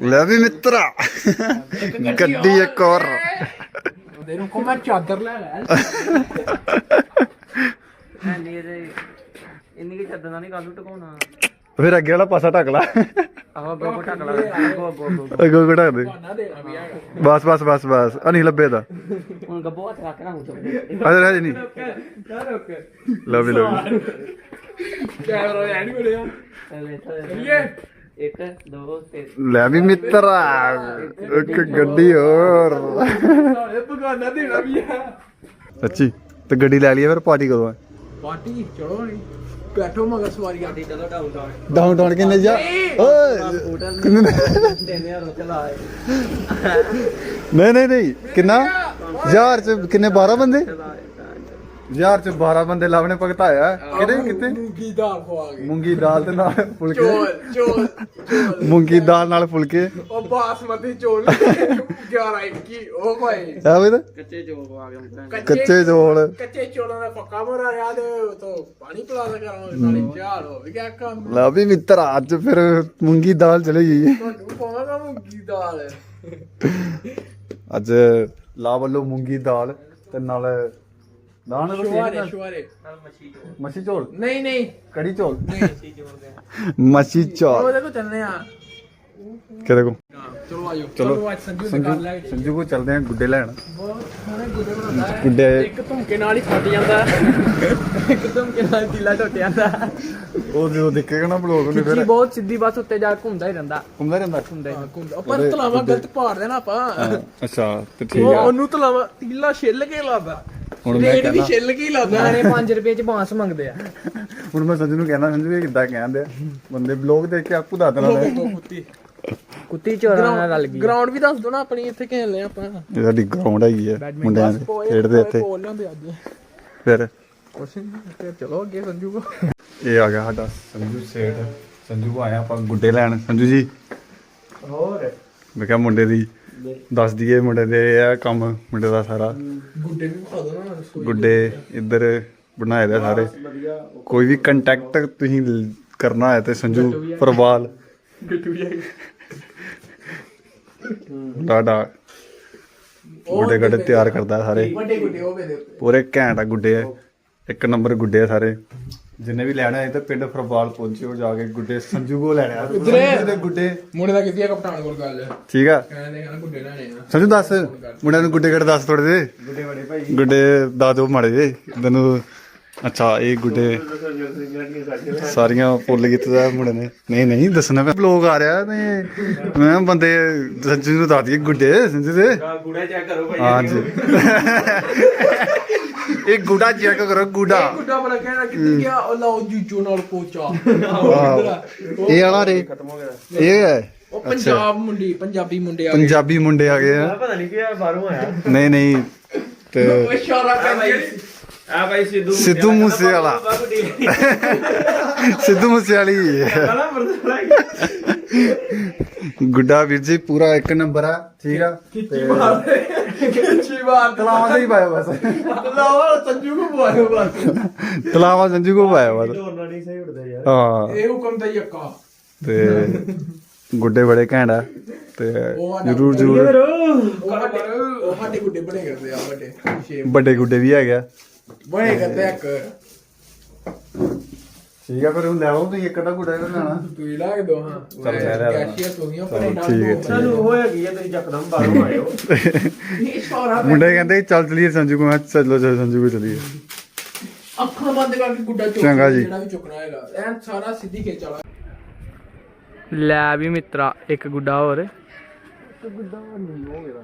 ਲੈ ਵੀ ਮਿੱਤਰਾ। ਗੱਡੀ ਇੱਕ ਹੋਰ। ਦੇ ਨੂੰ ਕੋ ਮੈਂ ਚਾਦਰ ਲੈ ਲੈ। ਨਹੀਂ ਇਹਦੇ ਇੰਨੀ ਕਿ ਚੱਦਣਾ ਨਹੀਂ ਨੂੰ ਟਕਾਉਣਾ। ਫਿਰ ਅੱਗੇ ਵਾਲਾ ਪਾਸਾ ਢੱਕ ਲਾ। ਆਹ ਗੋ ਟਕ ਲਾ। ਅੱਗੋਂ ਦੇ। ਹੈਗਾ ਬਸ ਬਸ ਬਸ ਬਸ। ਆ ਨਹੀਂ ਲੱਭੇ ਤਾਂ। ਹੁਣ ਗੱਬੋ ਹੱਥ ਰੱਖ ਨਾ ਹੋ ਅਜੇ ਹਜੇ ਨਹੀਂ। Love you love you camera ਇੱਕ ਦੋ ਤਿੰਨ। ਲੈ ਵੀ ਮਿੱਤਰਾ ਇੱਕ ਗੱਡੀ ਹੋਰ। ਸਾਰੇ ਬਗਾਨਾ ਦੇਣਾ ਵੀ ਹੈ ਸੱਚੀ ਤੇ ਗੱਡੀ ਲੈ ਲਈਏ ਫਿਰ ਪਾਰਟੀ ਕਦੋਂ ਹੈ ਪਾਰਟੀ? ਚਲੋ ਨਹੀਂ ਬੈਠੋ ਮਗਰ ਸਵਾਰੀਆਂ ਗੱਡੀ ਚਲੋ ਡਾਊਨ ਡਾਊਨ ਡਾਊਨ ਟਾਊਨ ਕਿੰਨੇ ਜਾ ਓਏ! ਕਿੰਨੇ ਨਹੀਂ ਨਹੀਂ ਨਹੀਂ। ਕਿੰਨਾ? ਹਜ਼ਾਰ। ਚ ਕਿੰਨੇ? 12 ਬੰਦੇ? ਹਜ਼ਾਰ ਚ 12 ਬੰਦੇ ਲਾਵਣੇ ਭਗਤਾਇਆ ਕਿਹੜੇ ਕਿਤੇ ਮੂੰਗੀ ਦਾਲ ਖਵਾ ਗਏ ਮੂੰਗੀ ਦਾਲ ਤੇ ਨਾਲ ਫੁਲਕੇ। ਚੋਲ ਚੋਲ ਚੋਲ। ਮੂੰਗੀ ਦਾਲ ਨਾਲ ਫੁਲਕੇ। ਉਹ ਬਾਸਮਤੀ ਚੋਲ। 11 21 ਉਹ ਭਾਈ। ਆ ਵੇ ਕੱਚੇ ਜੋਗ ਆ ਗਏ ਕੱਚੇ ਚੌਲ ਕੱਚੇ ਚੋਲਾਂ ਦਾ ਪੱਕਾ ਬਣਾ ਰਿਆ ਤੇ ਉਹ ਤੋਂ ਪਾਣੀ ਪਿਲਾ ਦੇ ਕਰਾਂਗੇ ਨਾਲੇ ਚਾਲ ਹੋ ਗਿਆ ਕੰਮ। ਲਾ ਵੀ ਮਿੱਤਰ ਅੱਜ ਫਿਰ ਮੂੰਗੀ ਦਾਲ ਚਲੇ ਜਾਈਏ ਤੁਹਾਨੂੰ ਪਾਵਾਂਗਾ ਮੂੰਗੀ ਦਾਲ। ਅੱਜ ਲਾ ਵੱਲੋਂ ਮੂੰਗੀ ਦਾਲ ਤੇ ਨਾਲ ਦਾਣ ਸ਼ੁਆਰੇ ਸ਼ੁਆਰੇ ਨਾਲ ਮੱਛੀ ਜੋਗ ਮੱਛੀ ਚੌਲ? ਨਹੀਂ ਨਹੀਂ। ਕੜੀ ਚੌਲ? ਮੱਛੀ ਮੱਛੀ ਚੌਲ। ਉਹਦੇ ਕੋ ਚੱਲਨੇ ਆ। ਕਿਹਦੇ ਕੋ ਚਲੋ ਆਜੋ। ਚਲੋ। ਅੱਜ ਸੰਜੂ ਦੇ ਘਰ ਲੈ ਸੰਜੂ ਕੇ। ਸੰਜੂ ਕੋ ਚੱਲਦੇ ਆ ਗੁੱਡੇ ਲੈਣ। ਬਹੁਤ ਸੋਹਣੇ ਗੁੱਡੇ ਬਣਾਉਂਦਾ ਹੈ। ਗੁੱਡੇ ਇੱਕ ਧੁਮਕੇ ਨਾਲ ਹੀ ਫਟ ਜਾਂਦਾ। ਇੱਕ ਧੁਮਕੇ ਨਾਲ ਦਿਲਾ ਟੁੱਟ ਜਾਂਦਾ। ਉਹ ਜਦੋਂ ਦੇਖੇਗਾ ਨਾ ਬਲੌਗ ਉਹਨੇ ਬਹੁਤ ਸਿੱਧੀ ਬਸ ਉੱਤੇ ਜਾ ਕੇ ਘੁੰਮਦਾ ਹੀ ਰਹਿੰਦਾ। ਘੁੰਮਦਾ ਰਹਿੰਦਾ। ਹਾਂ, ਘੁੰਮਦਾ। ਪਰ ਤਲਾਵਾ ਗਲਤ ਪਾੜ ਦੇਣਾ ਆਪਾਂ। ਅੱਛਾ ਤੇ ਠੀਕ ਉਹ ਆ। ਉਹਨੂੰ ਤਲਾਵਾ ਤੀਲਾ ਛਿੱਲ ਕੇ ਲਾਦਾ ਹੁਣ ਮੈਂ ਰੇਟ ਵੀ ਕਹਿੰਦਾ ਛਿੱਲ ਕੇ ਹੀ ਲਾਦਾ ਨਾਲੇ 5 ਰੁਪਏ ਚ ਬਾਂਸ ਮੰਗਦੇ ਆ। ਹੁਣ ਮੈਂ ਸੰਜੂ ਨੂੰ ਕਹਿਣਾ ਸੰਜੂ ਇਹ ਕਿੱਦਾਂ ਕਹਿੰਦੇ ਆ? ਬੰਦੇ ਬਲੌਗ ਦੇਖ ਕੇ ਆਪੂ ਦੱਸ ਨੇ। ਕੁੱਤੀ। ਕੁੱਤੀ ਚੋਰਾਂ ਨਾਲ ਗੱਲ ਗਈ ਗਰਾਊਂਡ ਵੀ ਦੱਸ ਦੋ ਨਾ ਆਪਣੀ ਇੱਥੇ ਖੇਲਨੇ ਆਪਾਂ। ਇਹ ਸਾਡੀ ਗਰਾਊਂਡ ਹੈਗੀ ਆ ਮੁੰਡਿਆਂ ਦੀ ਖੇਡਦੇ ਇੱਥੇ। ਬੋਲ ਲੈਂਦੇ ਅੱਜ। ਫਿਰ? ਕੁਛ ਨੀ, ਫਿਰ ਚਲੋ ਅੱਗੇ ਸੰਜੂ ਕੋ। ਇਹ ਆ ਗਿਆ ਸਾਡਾ ਸੰਜੂ ਸੇਠ। ਸੰਜੂ ਕੋ ਆਇਆ ਆਪਾਂ ਗੁੱਡੇ ਲੈਣ। ਸੰਜੂ ਜੀ। ਹੋਰ? ਮੈਂ ਕਿਹਾ ਮੁੰਡੇ ਦੀ ਦੱਸ ਦਈਏ ਮੁੰਡੇ ਦੇ ਇਹ ਆ ਕੰਮ ਮੁੰਡੇ ਦਾ ਸਾਰਾ। ਗੁੱਡੇ ਵੀ ਖਾ ਦੋ ਨਾ ਰਸੋਈ ਗੁੱਡੇ ਇੱਧਰ ਬਣਾਏ ਦੇ ਸਾਰੇ। ਕੋਈ ਵੀ ਕੰਟੈਕਟ ਤੁਸੀਂ ਲ- ਕਰਨਾ ਹੈ ਤੇ ਸੰਜੂ ਪਰਵਾਲ। ਡਾਡਾ ਗੁੱਡੇ ਗੱਡੇ ਤਿਆਰ ਕਰਦਾ ਸਾਰੇ। ਵੱਡੇ ਗੁੱਡੇ ਉਹ ਵੇ ਦੇ ਉੱਤੇ। ਪੂਰੇ ਘੈਂਟ ਆ ਗੁੱਡੇ। ਇੱਕ ਨੰਬਰ ਗੁੱਡੇ ਆ ਸਾਰੇ। ਜਿੰਨੇ ਵੀ ਲੈਣਾ ਹੈ ਤਾਂ ਪਿੰਡ ਫਰਵਾਲ ਪਹੁੰਚਿਓ ਜਾ ਕੇ ਗੁੱਡੇ ਸੰਜੂ ਕੋ ਲੈਣਾ ਆ। ਸੰਜੂ ਦੇ ਗੁੱਡੇ। ਮੁੰਡੇ ਦਾ ਕਿਤੇ ਕਪਤਾਨ ਕੋਲ ਗੱਲ। ਠੀਕ ਆ। ਕਹਿੰਦੇ ਕਹਿੰਦਾ ਗੁੱਡੇ ਲੈਣੇ ਆ। ਸੰਜੂ ਦੱਸ ਮੁੰਡਿਆਂ ਨੂੰ ਗੁੱਡੇ ਗੱਡੇ ਦੱਸ ਥੋੜੇ ਦੇ ਗੁੱਡੇ ਬੜੇ ਭਾਈ ਗੁੱਡੇ ਦੱਸ ਦਿਓ ਮਾੜੇ ਜੇ ਤੈਨੂੰ ਅੱਛਾ ਇਹ ਗੁੱਡੇ ਸਾਰੀਆਂ ਫੁੱਲ ਕੀਤੇ ਦਾ ਮੁੰਡੇ ਨੇ। ਨਹੀਂ ਨਹੀਂ ਦੱਸਣਾ ਪਿਆ ਬਲੌਗ ਆ ਰਿਹਾ ਤੇ ਮੈਂ ਬੰਦੇ ਸੰਜੂ ਨੂੰ ਦੱਸ ਦਈਏ ਗੁੱਡੇ ਸੰਜੂ ਦੇ। ਗੁੜਾ ਚੈੱਕ ਕਰੋ ਭਾਈ। ਹਾਂਜੀ। ਇਹ ਗੁੱਡਾ ਚੈੱਕ ਕਰੋ ਗੁੱਡਾ। ਗੁੱਡਾ ਬੜਾ ਕਹਿਣਾ ਕਿੱਥੇ ਗਿਆ? ਉਹ ਲਾਓ ਜੂਜੂ ਨਾਲ ਪੋਚਾ। ਇਹ ਵਾਲਾ ਰੇ ਇਹ ਹੈ ਉਹ ਪੰਜਾਬ ਮੁੰਡੀ ਪੰਜਾਬੀ ਮੁੰਡੇ ਆ ਗਏ। ਪੰਜਾਬੀ ਮੁੰਡੇ ਆ ਗਏ ਆ। ਪਤਾ ਨਹੀਂ ਕਿ ਬਾਹਰੋਂ ਆਇਆ। ਨਹੀਂ ਨਹੀਂ ਤੇ ਉਹ ਇਸ਼ਾਰਾ ਕਰਦੇ ਆ ਭਾਈ ਸਿੱਧੂ ਸਿੱਧੂ ਮੂਸੇ ਵਾਲਾ ਸਿੱਧੂ ਮੂਸੇ ਵਾਲੀ ਗੁੱਡਾ ਵੀਰ ਜੀ ਪੂਰਾ ਇੱਕ ਨੰਬਰ ਆ ਠੀਕ ਆ? ਕਿੱਚੀ ਮਾਰ ਕਿੱਚੀ ਮਾਰ ਤਲਾਵਾ ਦਾ ਹੀ ਪਾਇਆ ਬਸ। ਲਾਵਾ ਸੰਜੂ ਕੋ ਬੁਆਇਓ ਬਸ। ਤਲਾਵਾ ਸੰਜੂ ਕੋ ਪਾਇਆ ਬਸ। ਦੋਨਾਂ ਨਹੀਂ ਸਹੀ ਉੱਡਦੇ ਯਾਰ। ਹਾਂ। ਇਹ ਹੁਕਮ ਦਾ ਯੱਕਾ ਤੇ ਗੁੱਡੇ ਬੜੇ ਘੈਂਟ ਆ। ਤੇ ਉਹ ਸਾਡਾ ਜਰੂਰ ਜਰੂਰ। ਉਹ ਸਾਡੇ ਉਹ ਸਾਡੇ ਗੁੱਡੇ ਬਣੇ ਕਰਦੇ ਆ ਵੱਡੇ। ਸ਼ੇਪ ਵੱਡੇ ਗੁੱਡੇ ਵੀ ਹੈਗੇ ਆ। ਬਣੇ ਕਰਦੇ ਆ ਇੱਕ। ਠੀਕ ਆ ਫਿਰ ਹੁਣ ਲੈ ਆਓ ਤੁਸੀਂ ਇੱਕ ਅੱਧਾ ਗੁੱਡਾ ਇਹਨਾਂ ਲੈਣਾ। ਤੂੰ ਹੀ ਲਾ ਕੇ ਦੋ ਹਾਂ। ਚੱਲ ਲੈ ਲੈ। ਕੈਸ਼ੀਅਰ ਤੋਂ ਨਹੀਂ ਆਪਣੇ ਨਾਲ ਠੀਕ ਹੈ। ਠੀਕ ਸਾਨੂੰ ਹੋਇਆ ਕੀ ਹੈ ਤੁਸੀਂ ਚੱਕਦਮ ਬਾਹਰੋਂ ਆਇਓ। ਇਹ ਮੁੰਡੇ ਕਹਿੰਦੇ ਚੱਲ ਚਲੀਏ ਸੰਜੂ ਕੋ ਮੈਂ ਕਿਹਾ ਚਲੋ ਚਲੋ ਸੰਜੂ ਕੋ ਚਲੀਏ। ਅੱਖਾਂ ਬੰਦ ਕਰਕੇ ਗੁੱਡਾ ਚੁੱਕ ਚੰਗਾ ਜੀ। ਜਿਹੜਾ ਵੀ ਚੁੱਕਣਾ ਹੈਗਾ। ਐਨ ਸਾਰਾ ਸਿੱਧੀ ਖਿੱਚ ਵਾਲਾ। ਲੈ ਵੀ ਮਿੱਤਰਾ ਇੱਕ ਗੁੱਡਾ ਹੋਰ। ਗੁੱਡਾ ਨਹੀਂ ਹੋ ਗਿਆ